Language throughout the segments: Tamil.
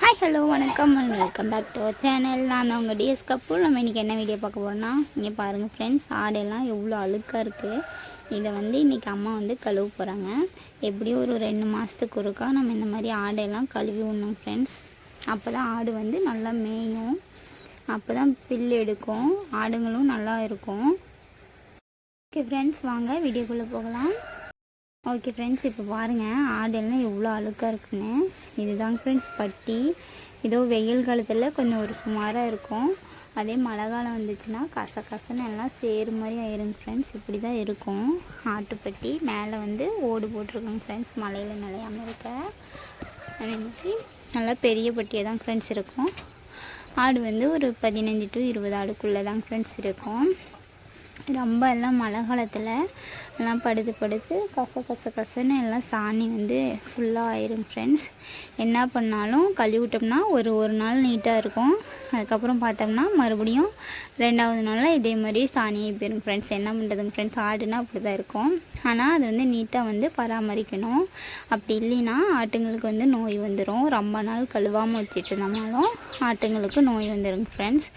ஹாய் ஹலோ வணக்கம் welcome back to our channel நான் தான் உங்கள் டிஎஸ் கப்பூர் நம்ம இன்றைக்கி என்ன வீடியோ பார்க்க போகிறோன்னா இங்கே பாருங்கள் ஃப்ரெண்ட்ஸ் ஆடெல்லாம் எவ்வளோ அழுக்காக இருக்குது இதை வந்து இன்றைக்கி அம்மா வந்து கழுவ போகிறாங்க எப்படியும் ஒரு ரெண்டு மாதத்துக்கு ஒருக்கா நம்ம இந்த மாதிரி ஆடெல்லாம் கழுவி விடணும் ஃப்ரெண்ட்ஸ் அப்போ தான் ஆடு வந்து நல்லா மேயும். அப்போ தான் பில் எடுக்கும். ஆடுங்களும் நல்லா இருக்கும். ஓகே ஃப்ரெண்ட்ஸ் வாங்க வீடியோக்குள்ளே போகலாம். ஓகே ஃப்ரெண்ட்ஸ் இப்போ பாருங்கள் ஆடெல்லாம் எவ்வளோ அழுக்காக இருக்குன்னு. இதுதாங்க ஃப்ரெண்ட்ஸ் பட்டி. ஏதோ வெயில் காலத்தில் கொஞ்சம் ஒரு சுமாராக இருக்கும். அதே மழை காலம் வந்துச்சுன்னா கச கசன்னு எல்லாம் சேரு மாதிரி ஆயிருங்க ஃப்ரெண்ட்ஸ் இப்படி தான் இருக்கும். ஆட்டுப்பட்டி மேலே வந்து ஓடு போட்டிருக்கோங்க ஃப்ரெண்ட்ஸ் மலையில் நிலையாமல் இருக்க. அதே மாதிரி நல்லா பெரிய பட்டியாக தான் ஃப்ரெண்ட்ஸ் இருக்கும். ஆடு வந்து ஒரு பதினஞ்சு டு இருபது ஆடுக்குள்ளே தான் ஃப்ரெண்ட்ஸ் இருக்கும். ரொம்ப எல்லாம் மழை காலத்தில் எல்லாம் படுத்து படுத்து கச கச கசன்னு எல்லாம் சாணி வந்து ஃபுல்லாக ஆயிரும் ஃப்ரெண்ட்ஸ் என்ன பண்ணாலும் கழுவி விட்டோம்னா ஒரு ஒரு நாள் நீட்டாக இருக்கும். அதுக்கப்புறம் பார்த்தோம்னா மறுபடியும் ரெண்டாவது நாளில் இதே மாதிரி சாணியே போயிடும் ஃப்ரெண்ட்ஸ் என்ன பண்ணுறதுங்க ஃப்ரெண்ட்ஸ் ஆடுனா அப்படி தான் இருக்கும். ஆனால் அது வந்து நீட்டாக வந்து பராமரிக்கணும். அப்படி இல்லைன்னா ஆட்டுங்களுக்கு வந்து நோய் வந்துடும் ரொம்ப நாள் கழுவாமல் வச்சுட்டு இருந்தோம்னாலும் ஆட்டுங்களுக்கு நோய் வந்துடும் ஃப்ரெண்ட்ஸ்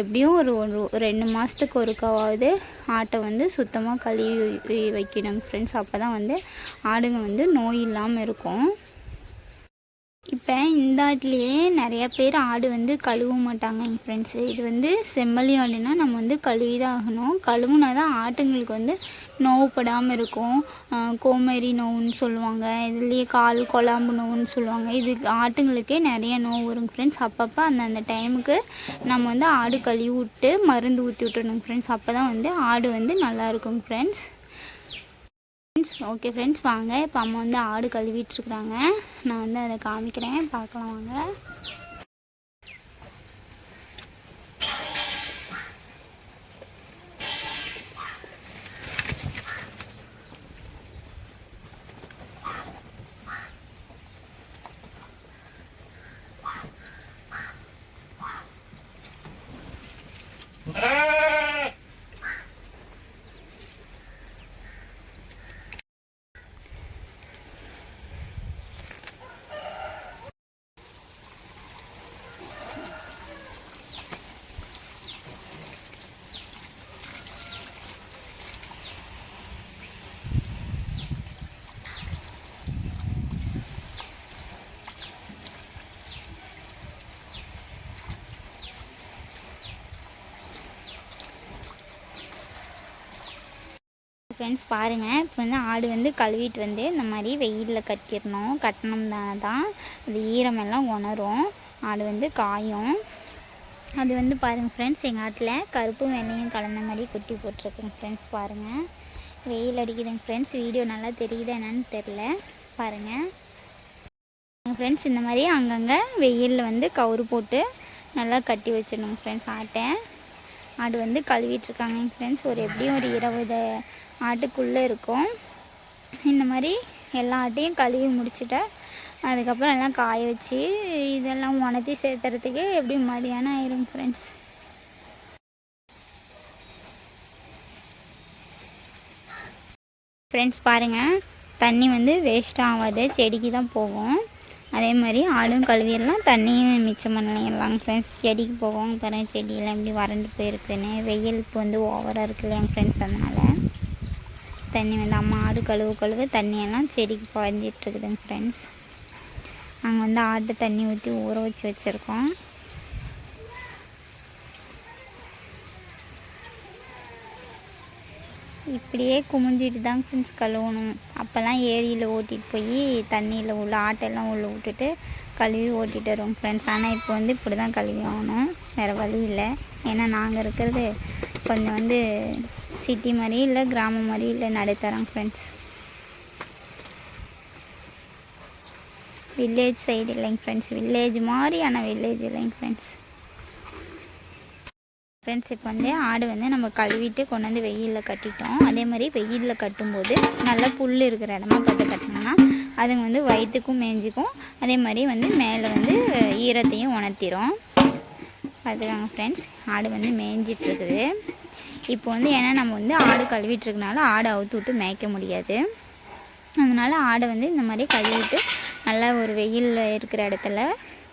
எப்படியும் ஒரு ஒரு ரெண்டு மாதத்துக்கு ஒருக்காவது ஆட்டை வந்து சுத்தமாக கழுவி வைக்கணும் ஃப்ரெண்ட்ஸ் அப்போ தான் வந்து ஆடுங்க வந்து நோய் இல்லாமல் இருக்கும். இப்போ இந்த ஆட்லேயே நிறைய பேர் ஆடு வந்து கழுவ மாட்டாங்க என் ஃப்ரெண்ட்ஸு இது வந்து செம்மலி ஆடுனா நம்ம வந்து கழுவி தான் ஆகணும். கழுவுனா தான் ஆட்டுங்களுக்கு வந்து நோவுப்படாமல் இருக்கும். கோமரி நோவுன்னு சொல்லுவாங்க. இதுலேயே கால் குழம்பு நோவுன்னு சொல்லுவாங்க. இது ஆட்டுங்களுக்கே நிறைய நோவு வரும் ஃப்ரெண்ட்ஸ் அப்பப்போ அந்தந்த டைமுக்கு நம்ம வந்து ஆடு கழுவி விட்டு மருந்து ஊற்றி விட்டுறணும் ஃப்ரெண்ட்ஸ் அப்போ தான் வந்து ஆடு வந்து நல்லாயிருக்கும் ஃப்ரெண்ட்ஸ் ஃப்ரெண்ட்ஸ் ஓகே ஃப்ரெண்ட்ஸ் வாங்க. இப்போ அம்மா வந்து ஆடு கழுவிட்டுருக்குறாங்க நான் வந்து அதை காமிக்கிறேன். பார்க்கலாம் வாங்க. ஃப்ரெண்ட்ஸ் பாருங்கள் இப்போ வந்து ஆடு வந்து கழுவிட்டு வந்து இந்த மாதிரி வெயிலில் கட்டிடணும். கட்டினோம்னா தான் அது ஈரமெல்லாம் உணரும். ஆடு வந்து காயும். அது வந்து பாருங்கள் ஃப்ரெண்ட்ஸ் எங்கள் ஆட்டில் கருப்பும் வெள்ளையும் கலந்த மாதிரி குட்டி போட்டிருக்குங்க ஃப்ரெண்ட்ஸ் பாருங்கள் வெயில் அடிக்குதுங்க ஃப்ரெண்ட்ஸ் வீடியோ நல்லா தெரியுது என்னன்னு தெரில பாருங்கள் ஃப்ரெண்ட்ஸ் இந்த மாதிரி அங்கங்கே வெயிலில் வந்து கவுரு போட்டு நல்லா கட்டி வச்சிடணுங்க ஃப்ரெண்ட்ஸ் ஆட்டை. ஆடு வந்து கழுவிட்டுருக்காங்க ஃப்ரெண்ட்ஸ் ஒரு எப்படியும் ஒரு இருபது ஆட்டுக்குள்ளே இருக்கும். இந்த மாதிரி எல்லா ஆட்டையும் கழுவி முடிச்சுட்டேன். அதுக்கப்புறம் எல்லாம் காய வச்சு இதெல்லாம் உணர்த்தி சேர்த்துறதுக்கு எப்படியும் மதியானம் ஆயிரும் ஃப்ரெண்ட்ஸ் ஃப்ரெண்ட்ஸ் பாருங்கள் தண்ணி வந்து வேஸ்ட் ஆகாது. செடிக்கு தான் போகும். அதே மாதிரி ஆடும் கழுவிடலாம் தண்ணியும் மிச்சம் பண்ணலாம் ஃப்ரெண்ட்ஸ் செடிக்கு போவோம் பாருங்கள் செடியெல்லாம் எப்படி வறண்டு போயிருக்குன்னு. வெயில் இப்போ வந்து ஓவராக இருக்கு என் ஃப்ரெண்ட்ஸ் அதனால் தண்ணி வந்து அம்மா ஆடு கழுவு கழுவு தண்ணியெல்லாம் செடிக்கு பாய்ஞ்சிட்ருக்குதுங்க ஃப்ரெண்ட்ஸ் நாங்கள் வந்து ஆட்டு தண்ணி ஊற்றி ஊற வச்சு வச்சுருக்கோம். இப்படியே குமிஞ்சிட்டு தான் ஃப்ரெண்ட்ஸ் கழுவணும். அப்போல்லாம் ஏரியில் ஓட்டிகிட்டு போய் தண்ணியில் உள்ள ஆட்டெல்லாம் உள்ளே விட்டுட்டு கழுவி ஓட்டிகிட்டு வருவோம் ஃப்ரெண்ட்ஸ் ஆனால் இப்போ வந்து இப்படி தான் கழுவி ஆகணும். வேறு வழி இல்லை. ஏன்னா நாங்கள் இருக்கிறது கொஞ்சம் வந்து சிட்டி மாதிரி இல்லை கிராமம் மாதிரி இல்லை. நடுத்தரம் ஃப்ரெண்ட்ஸ் வில்லேஜ் சைடு இல்லைங்க ஃப்ரெண்ட்ஸ் வில்லேஜ் மாதிரி ஆனால் வில்லேஜ் இல்லைங்க ஃப்ரெண்ட்ஸ் ஃப்ரெண்ட்ஸ் இப்போ வந்து ஆடு வந்து நம்ம கழுவிட்டு கொண்டு வந்து வெயிலில் கட்டிட்டோம். அதே மாதிரி வெயிலில் கட்டும்போது நல்லா புல் இருக்கிற இடமா பார்த்து கட்டினோம்னா அதுங்க வந்து வயிற்றுக்கும் மேய்ஞ்சிக்கும் அதே மாதிரி வந்து மேலே வந்து ஈரத்தையும் உணர்த்திடும் பார்த்துக்காங்க ஃப்ரெண்ட்ஸ் ஆடு வந்து மேய்ஞ்சிட்ருக்குது இப்போ வந்து ஏன்னா நம்ம வந்து ஆடு கழுவிட்டுருக்கனால ஆடை அவுத்து விட்டு மேய்க்க முடியாது. அதனால் ஆடை வந்து இந்த மாதிரி கழுவிட்டு நல்லா ஒரு வெயிலில் இருக்கிற இடத்துல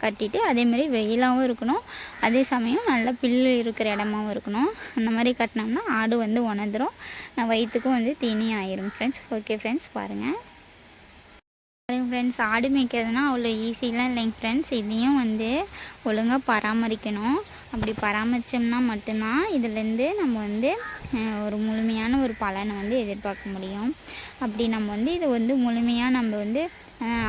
கட்டிட்டு அதேமாதிரி வெயிலாகவும் இருக்கணும். அதே சமயம் நல்ல புல்லு இருக்கிற இடமாவும் இருக்கணும். அந்த மாதிரி கட்டினோம்னா ஆடு வந்து உணர்ந்துடும் வயிற்றுக்கும் வந்து தீனி ஆயிரும் ஃப்ரெண்ட்ஸ் ஓகே ஃப்ரெண்ட்ஸ் பாருங்கள் பாருங்க ஃப்ரெண்ட்ஸ் ஆடு மேய்க்கிறதுனா அவ்வளோ ஈஸிலாம் இல்லைங்க ஃப்ரெண்ட்ஸ் இதையும் வந்து ஒழுங்காக பராமரிக்கணும். அப்படி பராமரித்தோம்னா மட்டும்தான் இதுலேருந்து நம்ம வந்து ஒரு முழுமையான ஒரு பலனை வந்து எதிர்பார்க்க முடியும். அப்படி நம்ம வந்து இதை வந்து முழுமையாக நம்ம வந்து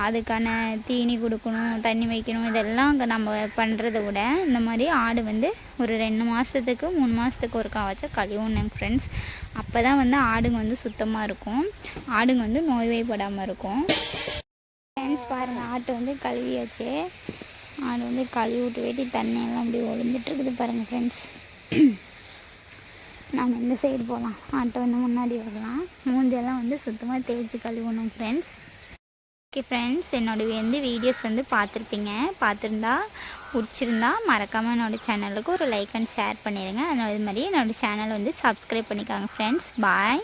அதுக்கான தீனி கொடுக்கணும் தண்ணி வைக்கணும் இதெல்லாம் அங்கே நம்ம பண்ணுறத விட இந்த மாதிரி ஆடு வந்து ஒரு ரெண்டு மாதத்துக்கு மூணு மாதத்துக்கு ஒருக்கா வச்சா கழிவுன்னு ஃப்ரெண்ட்ஸ் அப்போ தான் வந்து ஆடுங்க வந்து சுத்தமாக இருக்கும். ஆடுங்க வந்து நோய்வாய்ப்படாமல் இருக்கும். ஃப்ரெண்ட்ஸ் பாருங்கள் ஆட்டு வந்து கழுவியாச்சு. ஆடு வந்து கழுவி விட்டு வேட்டி தண்ணியெல்லாம் அப்படி ஒழுந்துட்டுருக்குது பாருங்கள் ஃப்ரெண்ட்ஸ் நாம் இந்த சைடு போகலாம் ஆட்டை வந்து முன்னாடி வரலாம் மூஞ்செல்லாம் வந்து சுத்தமாக தேய்ச்சி கழுவணும் ஃப்ரெண்ட்ஸ் ஓகே ஃப்ரெண்ட்ஸ் என்னோடய வந்து வீடியோஸ் வந்து பார்த்துருப்பீங்க. பார்த்துருந்தா பிடிச்சிருந்தா மறக்காமல் என்னோட சேனலுக்கு ஒரு லைக் அண்ட் ஷேர் பண்ணிடுங்க அதே மாதிரி என்னோட சேனல் வந்து சப்ஸ்கிரைப் பண்ணிக்காங்க ஃப்ரெண்ட்ஸ் பாய்